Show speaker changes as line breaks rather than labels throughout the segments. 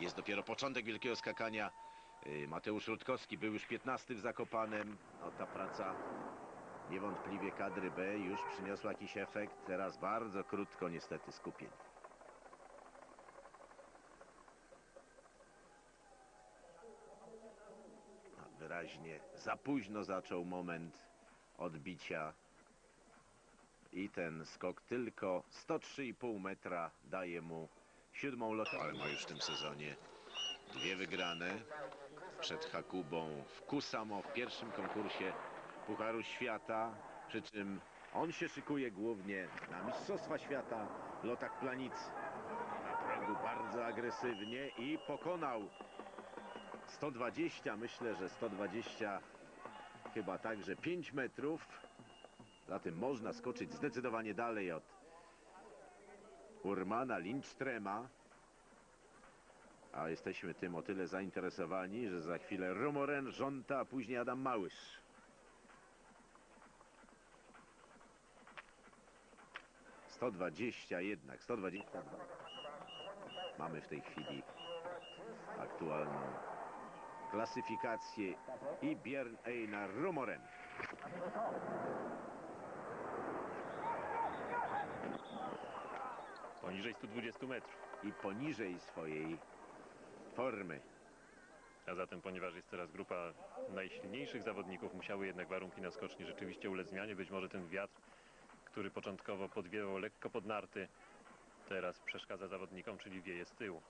Jest dopiero początek wielkiego skakania. Y, Mateusz Rutkowski był już 15 w Zakopanem. No, ta praca niewątpliwie kadry B już przyniosła jakiś efekt. Teraz bardzo krótko niestety skupień. No, Wyraźnie za późno zaczął moment odbicia i ten skok tylko 103,5 metra daje mu siódmą ale ma już w tym sezonie dwie wygrane przed Hakubą w Kusamo w pierwszym konkursie Pucharu Świata, przy czym on się szykuje głównie na Mistrzostwa Świata w lotach planicy. Na progu bardzo agresywnie i pokonał 120, myślę, że 120 chyba także 5 metrów. Zatem można skoczyć zdecydowanie dalej od Urmana Lindstrema. A jesteśmy tym o tyle zainteresowani, że za chwilę Rumoren, Żonta, a później Adam Małysz. Sto dwadzieścia jednak, 122. Mamy w tej chwili aktualną klasyfikację i Björn Einar Rumoren.
Poniżej 120 metrów.
i poniżej swojej formy.
A zatem, ponieważ jest teraz grupa najsilniejszych zawodników, musiały jednak warunki na skoczni rzeczywiście ulec zmianie. Być może ten wiatr, który początkowo podwiewał lekko pod narty, teraz przeszkadza zawodnikom, czyli wieje z tyłu.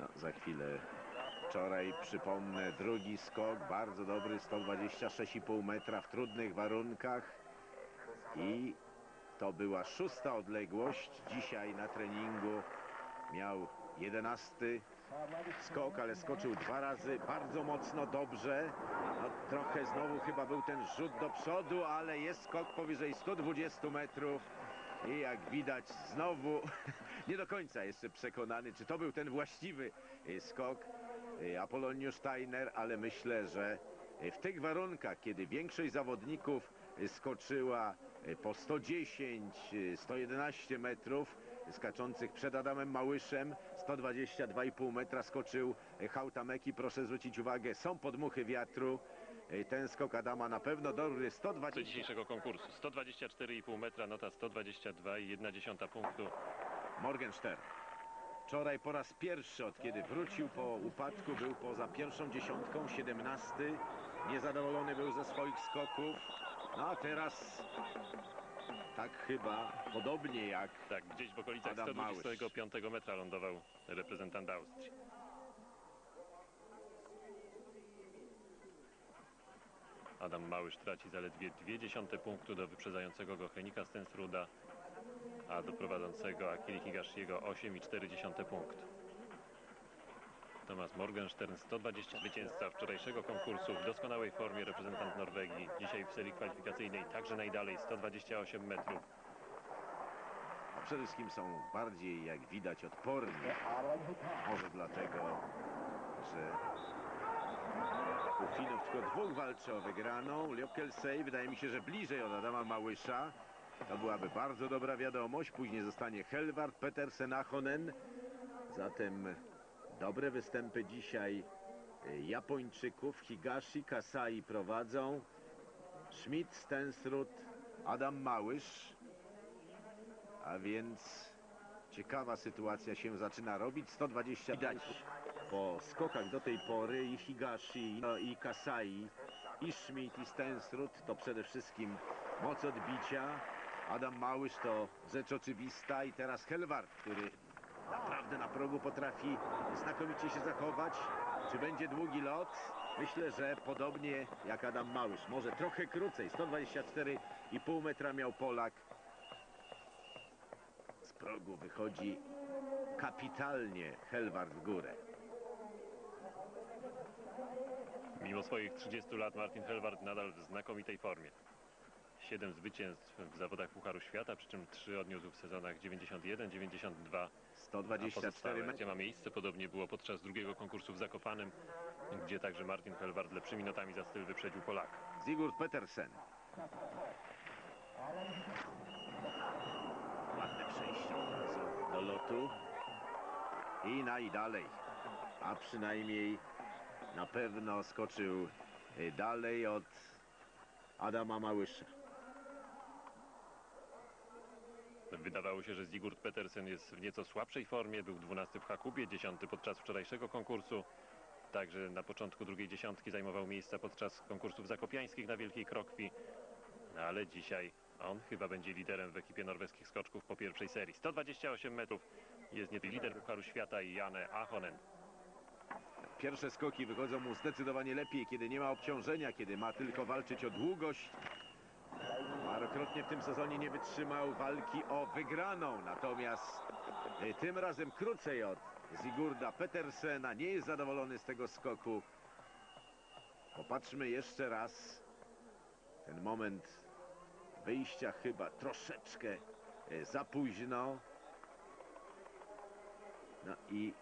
No, za chwilę wczoraj, przypomnę, drugi skok, bardzo dobry, 126,5 metra w trudnych warunkach i to była szósta odległość. Dzisiaj na treningu miał 11 skok, ale skoczył dwa razy bardzo mocno, dobrze. No, trochę znowu chyba był ten rzut do przodu, ale jest skok powyżej 120 metrów. I jak widać znowu nie do końca jeszcze przekonany, czy to był ten właściwy y, skok y, Apoloniusz Steiner, ale myślę, że y, w tych warunkach, kiedy większość zawodników skoczyła po 110, y, 111 metrów, skaczących przed Adamem Małyszem, 122,5 metra skoczył y, Hautameki, proszę zwrócić uwagę, są podmuchy wiatru, ten skok Adama na pewno dobry,
Co
120
dzisiejszego konkursu. 124,5 metra, nota 122,1 punktu.
Morgenstern. Wczoraj po raz pierwszy od kiedy wrócił po upadku, był poza pierwszą dziesiątką, 17. Niezadowolony był ze swoich skoków. No a teraz tak chyba, podobnie jak
Tak, gdzieś w okolicach
Adam Małysz.
125 metra lądował reprezentant Austrii. Adam Małysz traci zaledwie 0,2 punktu do wyprzedzającego go Henika Stensruda, a do prowadzącego Akili Higashiego 8,4 punkt. Tomasz Morgenstern 120 zwycięzca wczorajszego konkursu w doskonałej formie reprezentant Norwegii. Dzisiaj w serii kwalifikacyjnej także najdalej 128 metrów.
a przede wszystkim są bardziej, jak widać, odporni. Może dlatego, że u Finów tylko dwóch walczy o wygraną. Liokelsej wydaje mi się, że bliżej od Adama Małysza. To byłaby bardzo dobra wiadomość. Później zostanie Helward, Petersen, Ahonen. Zatem dobre występy dzisiaj y, Japończyków. Higashi, Kasai prowadzą. Schmidt, Stensrud, Adam Małysz. A więc ciekawa sytuacja się zaczyna robić. 120 widać po skokach do tej pory i Higashi, no i Kasai, i Schmidt, i Stensrud to przede wszystkim moc odbicia. Adam Małysz to rzecz oczywista i teraz Helward, który naprawdę na progu potrafi znakomicie się zachować. Czy będzie długi lot? Myślę, że podobnie jak Adam Małysz. Może trochę krócej. 124,5 metra miał Polak. Z progu wychodzi kapitalnie Helward w górę.
Mimo swoich 30 lat Martin Helward nadal w znakomitej formie. 7 zwycięstw w zawodach Pucharu Świata, przy czym 3 odniósł w sezonach 91, 92, a
124
pozostałe,
metry.
gdzie ma miejsce. Podobnie było podczas drugiego konkursu w Zakopanem, gdzie także Martin Helward lepszymi notami za styl wyprzedził Polaka.
Sigurd Petersen. lotu i najdalej. A przynajmniej na pewno skoczył dalej od Adama Małysza.
Wydawało się, że Sigurd Petersen jest w nieco słabszej formie. Był 12 w Hakubie, 10 podczas wczorajszego konkursu. Także na początku drugiej dziesiątki zajmował miejsca podczas konkursów zakopiańskich na Wielkiej Krokwi. No ale dzisiaj on chyba będzie liderem w ekipie norweskich skoczków po pierwszej serii. 128 metrów jest nie lider Pucharu Świata i Janne Ahonen.
Pierwsze skoki wychodzą mu zdecydowanie lepiej, kiedy nie ma obciążenia, kiedy ma tylko walczyć o długość. Parokrotnie w tym sezonie nie wytrzymał walki o wygraną, natomiast y, tym razem krócej od Sigurda Petersena. Nie jest zadowolony z tego skoku. Popatrzmy jeszcze raz. Ten moment wyjścia chyba troszeczkę y, za późno. No i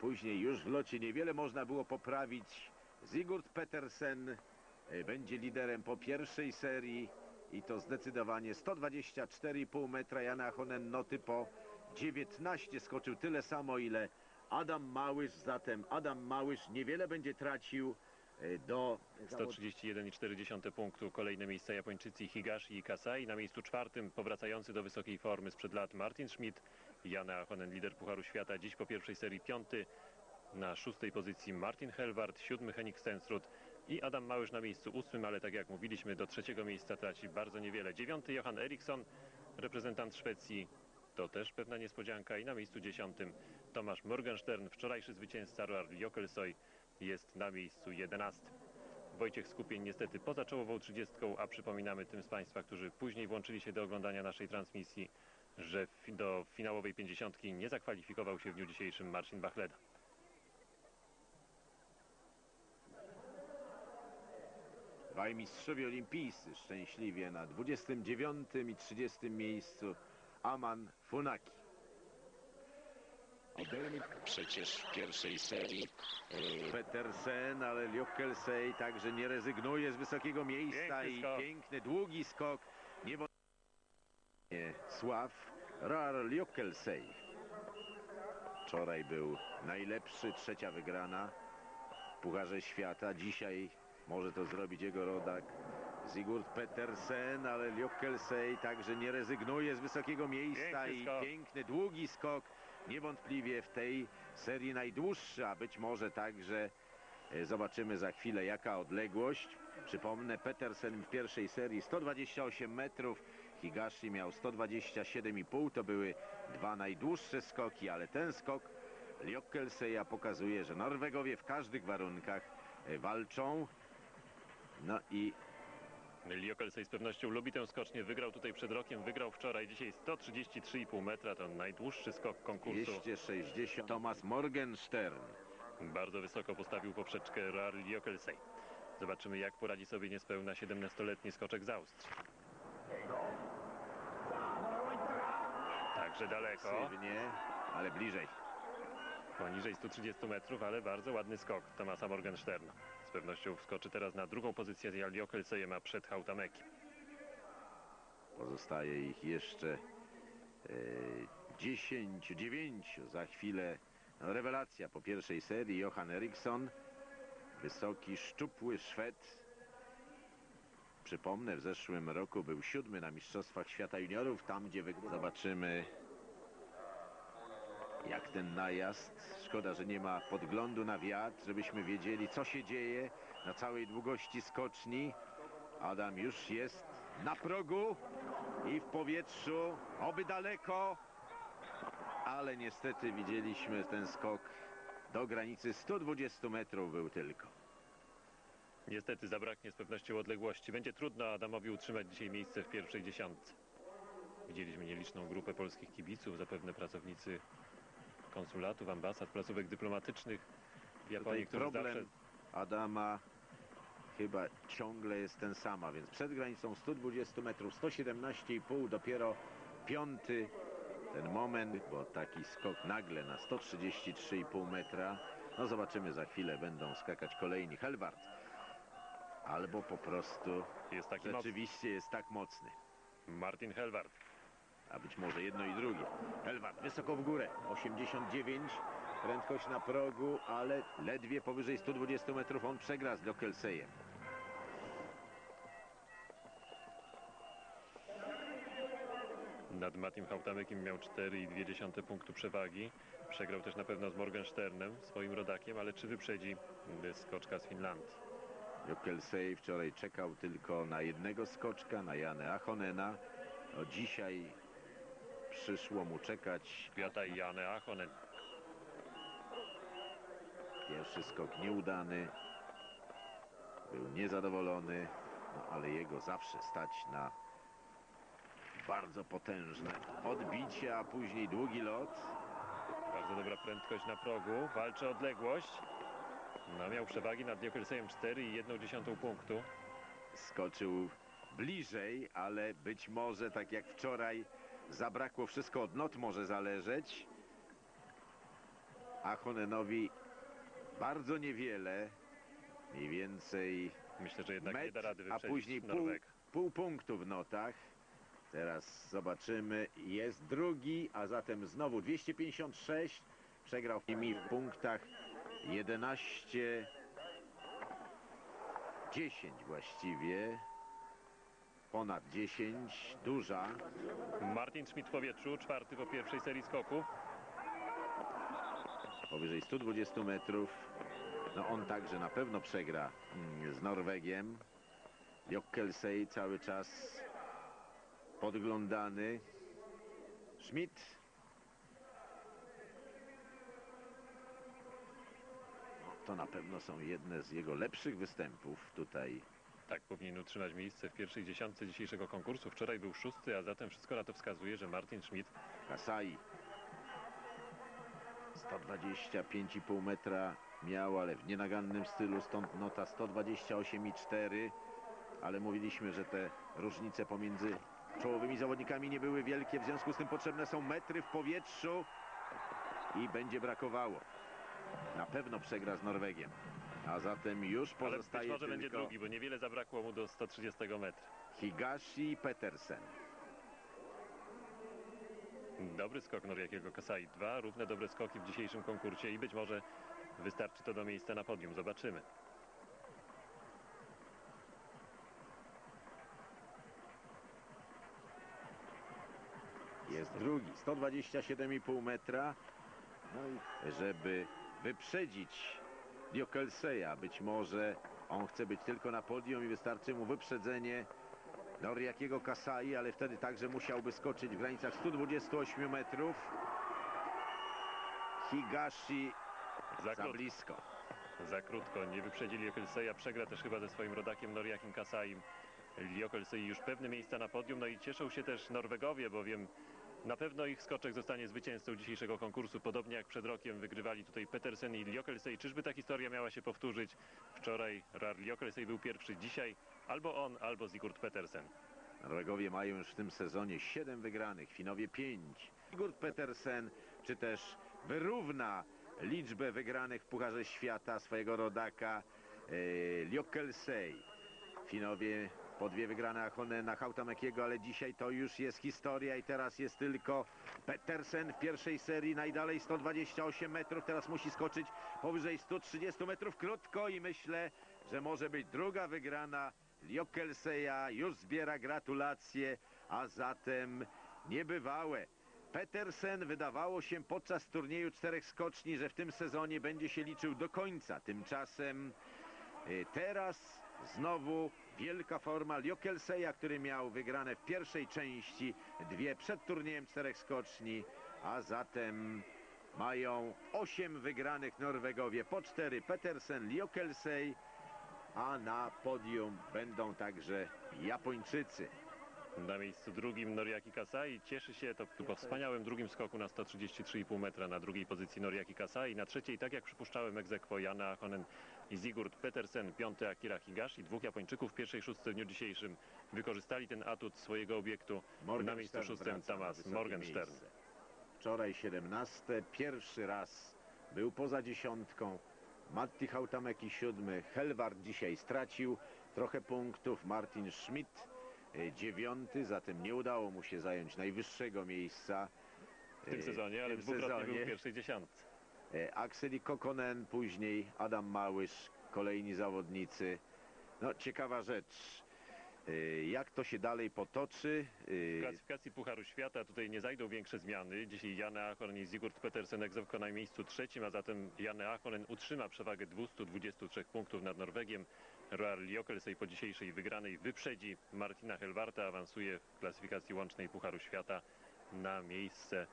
Później już w locie niewiele można było poprawić. Sigurd Petersen e, będzie liderem po pierwszej serii i to zdecydowanie 124,5 metra. Jana Honen noty po 19 skoczył tyle samo ile Adam Małysz, zatem Adam Małysz niewiele będzie tracił e, do
131,4 punktu. Kolejne miejsca Japończycy Higashi i Kasai. Na miejscu czwartym powracający do wysokiej formy sprzed lat Martin Schmidt. Jana Ahonen, lider Pucharu Świata, dziś po pierwszej serii piąty. Na szóstej pozycji Martin Helwart, siódmy Henrik Stensrud i Adam Małysz na miejscu ósmym, ale tak jak mówiliśmy, do trzeciego miejsca traci bardzo niewiele. Dziewiąty Johan Eriksson, reprezentant Szwecji. To też pewna niespodzianka. I na miejscu dziesiątym Tomasz Morgenstern, wczorajszy zwycięzca Roar Jokelsoy jest na miejscu jedenastym. Wojciech Skupień niestety poza czołową trzydziestką, a przypominamy tym z Państwa, którzy później włączyli się do oglądania naszej transmisji, że do finałowej pięćdziesiątki nie zakwalifikował się w dniu dzisiejszym Marcin Bachleda.
Dwaj mistrzowie olimpijscy szczęśliwie na 29 i 30 miejscu Aman Funaki.
Przecież w pierwszej serii
Petersen, ale Jokkelsey także nie rezygnuje z wysokiego miejsca
Piękny
i
skok.
piękny, długi skok. Niewątpliwie Sław Rar Jokkelsey. Wczoraj był najlepszy, trzecia wygrana w Pucharze Świata. Dzisiaj może to zrobić jego rodak Sigurd Petersen, ale Jokkelsey także nie rezygnuje z wysokiego miejsca
Piękny
i
skok.
piękny, długi skok. Niewątpliwie w tej serii najdłuższy, a być może także e, zobaczymy za chwilę jaka odległość. Przypomnę, Petersen w pierwszej serii 128 metrów, Higashi miał 127,5, to były dwa najdłuższe skoki, ale ten skok Liokkelseja pokazuje, że Norwegowie w każdych warunkach e, walczą. No i
Liokelsej z pewnością lubi tę skocznię. Wygrał tutaj przed rokiem, wygrał wczoraj. Dzisiaj 133,5 metra. To najdłuższy skok konkursu.
260 Thomas Morgenstern.
Bardzo wysoko postawił poprzeczkę Rar Liokelsej. Zobaczymy jak poradzi sobie niespełna 17-letni skoczek z Austrii. Także daleko,
Sywnie, ale bliżej.
poniżej 130 metrów, ale bardzo ładny skok Tomasa Morgensterna. Z pewnością wskoczy teraz na drugą pozycję z Liokelseyem, a przed Hautameki.
Pozostaje ich jeszcze e, 10, 9. Za chwilę no, rewelacja po pierwszej serii. Johan Eriksson, wysoki, szczupły Szwed. Przypomnę, w zeszłym roku był siódmy na Mistrzostwach Świata Juniorów, tam gdzie wygrał. Zobaczymy jak ten najazd. Szkoda, że nie ma podglądu na wiatr, żebyśmy wiedzieli co się dzieje na całej długości skoczni. Adam już jest na progu i w powietrzu, oby daleko, ale niestety widzieliśmy ten skok do granicy 120 metrów był tylko.
Niestety zabraknie z pewnością odległości. Będzie trudno Adamowi utrzymać dzisiaj miejsce w pierwszej dziesiątce. Widzieliśmy nieliczną grupę polskich kibiców, zapewne pracownicy konsulatów, ambasad, placówek dyplomatycznych Japonii,
Tutaj
którzy zawsze
problem Adama chyba ciągle jest ten sam, a więc przed granicą 120 metrów, 117,5 dopiero piąty ten moment, bo taki skok nagle na 133,5 metra. No zobaczymy za chwilę, będą skakać kolejni. Helwart albo po prostu
jest taki mocny.
rzeczywiście jest tak mocny.
Martin Helwart.
A być może jedno i drugie. Helwart wysoko w górę, 89, prędkość na progu, ale ledwie powyżej 120 metrów on przegra z Lokelsejem.
Nad Matim Hautamekiem miał 4,2 punktu przewagi. Przegrał też na pewno z Morgensternem, swoim rodakiem, ale czy wyprzedzi skoczka z Finlandii?
Jokelsej wczoraj czekał tylko na jednego skoczka, na Janę Achonena. No dzisiaj przyszło mu czekać.
I.
Pierwszy skok nieudany. Był niezadowolony, no ale jego zawsze stać na bardzo potężne odbicie, a później długi lot.
Bardzo dobra prędkość na progu. Walczy o odległość. No, miał przewagi nad Jokelsejem 4,1 punktu.
Skoczył bliżej, ale być może tak jak wczoraj zabrakło wszystko od not może zależeć. A Honenowi bardzo niewiele, mniej więcej
Myślę, że jednak nie da rady
a
wyprzedzić
później pół, pół punktu w notach. Teraz zobaczymy. Jest drugi, a zatem znowu 256. Przegrał nimi w punktach 11, 10 właściwie. Ponad 10, duża.
Martin Schmidt w powietrzu, czwarty po pierwszej serii skoków.
powyżej 120 metrów. No on także na pewno przegra mm, z Norwegiem. Jokkelsey cały czas podglądany. Schmidt. No, to na pewno są jedne z jego lepszych występów tutaj.
Tak powinien utrzymać miejsce w pierwszej dziesiątce dzisiejszego konkursu. Wczoraj był szósty, a zatem wszystko na to wskazuje, że Martin Schmidt
Kasai. 125,5 metra miał, ale w nienagannym stylu, stąd nota 128,4. Ale mówiliśmy, że te różnice pomiędzy czołowymi zawodnikami nie były wielkie, w związku z tym potrzebne są metry w powietrzu i będzie brakowało. Na pewno przegra z Norwegiem. A zatem już
ale być
pozostaje
może będzie
tylko
drugi, bo niewiele zabrakło mu do 130 metra.
Higashi i Petersen.
Dobry skok Noriakiego Kasai. Dwa równe dobre skoki w dzisiejszym konkursie i być może wystarczy to do miejsca na podium. Zobaczymy.
Jest drugi, 127,5 metra. No i żeby wyprzedzić Diokelseja, być może on chce być tylko na podium i wystarczy mu wyprzedzenie Noriakiego Kasai, ale wtedy także musiałby skoczyć w granicach 128 metrów. Higashi
Za
za blisko.
Za krótko. Nie wyprzedzili Jokelseja. Przegra też chyba ze swoim rodakiem Noriakim Kasaim. Jokelsej już pewne miejsca na podium. No i cieszą się też Norwegowie, bowiem na pewno ich skoczek zostanie zwycięzcą dzisiejszego konkursu. Podobnie jak przed rokiem wygrywali tutaj Petersen i Jokelsej. Czyżby ta historia miała się powtórzyć? Wczoraj Rar Jokelsej był pierwszy. Dzisiaj albo on, albo Sigurd Petersen.
Norwegowie mają już w tym sezonie 7 wygranych, Finowie 5. Sigurd Petersen, czy też wyrówna liczbę wygranych w Pucharze Świata swojego rodaka Liokelsey. Finowie po dwie wygrane Achonena, Hautamekiego, ale dzisiaj to już jest historia i teraz jest tylko Petersen w pierwszej serii, najdalej 128 metrów, teraz musi skoczyć powyżej 130 metrów krótko i myślę, że może być druga wygrana Jokelseja, już zbiera gratulacje, a zatem niebywałe. Petersen wydawało się podczas turnieju czterech skoczni, że w tym sezonie będzie się liczył do końca. Tymczasem y, teraz znowu wielka forma Jokelseja, który miał wygrane w pierwszej części, dwie przed turniejem czterech skoczni, a zatem mają osiem wygranych Norwegowie, po cztery Petersen, Jokelsej, a na podium będą także Japończycy.
Na miejscu drugim Noriaki Kasai cieszy się to po wspaniałym drugim skoku na 133,5 metra na drugiej pozycji Noriaki Kasai. Na trzeciej, tak jak przypuszczałem, egzekwo Jana Honen i Sigurd Petersen, piąty Akira Higashi. Dwóch Japończyków w pierwszej szóstce w dniu dzisiejszym wykorzystali ten atut swojego obiektu. na miejscu szóstym Tamas Morgenstern.
Wczoraj 17, pierwszy raz był poza dziesiątką. Matti Hautameki siódmy, Helward dzisiaj stracił trochę punktów, Martin Schmidt e, dziewiąty, zatem nie udało mu się zająć najwyższego miejsca
W tym
e,
sezonie, ale
w tym
dwukrotnie był
sezonie.
w pierwszej dziesiątce.
E, Akseli Kokonen, później Adam Małysz, kolejni zawodnicy. No, ciekawa rzecz. E, Jak to się dalej potoczy?
W
E,
klasyfikacji Pucharu Świata tutaj nie zajdą większe zmiany. Dzisiaj Janne Ahonen i Sigurd Petersen egzekwo na miejscu trzecim, a zatem Janne Ahonen utrzyma przewagę 223 punktów nad Norwegiem. Roar Ljokelsej po dzisiejszej wygranej wyprzedzi Martina Helwarta, awansuje w klasyfikacji łącznej Pucharu Świata na miejsce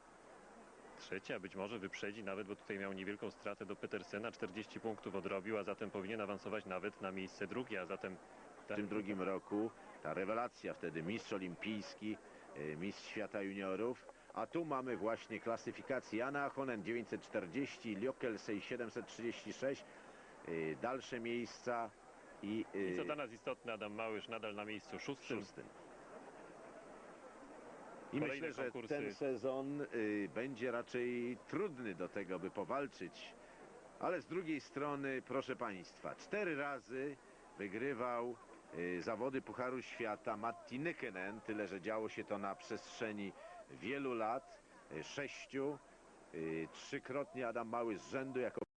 trzecie, a być może wyprzedzi nawet, bo tutaj miał niewielką stratę do Petersena, 40 punktów odrobił, a zatem powinien awansować nawet na miejsce drugie, a zatem
w tym drugim roku ta rewelacja wtedy mistrz olimpijski, e, mistrz świata juniorów. A tu mamy właśnie klasyfikację Jana Ahonen 940, Liokelsej 736, e, dalsze miejsca i, e,
I co dla nas istotne, Adam Małysz nadal na miejscu szóstym.
szóstym. I myślę, że
konkursy.
ten sezon y, będzie raczej trudny do tego, by powalczyć. Ale z drugiej strony, proszę Państwa, cztery razy wygrywał y, zawody Pucharu Świata Matti Nykenen, tyle że działo się to na przestrzeni wielu lat, y, sześciu. Y, trzykrotnie Adam Mały z rzędu jako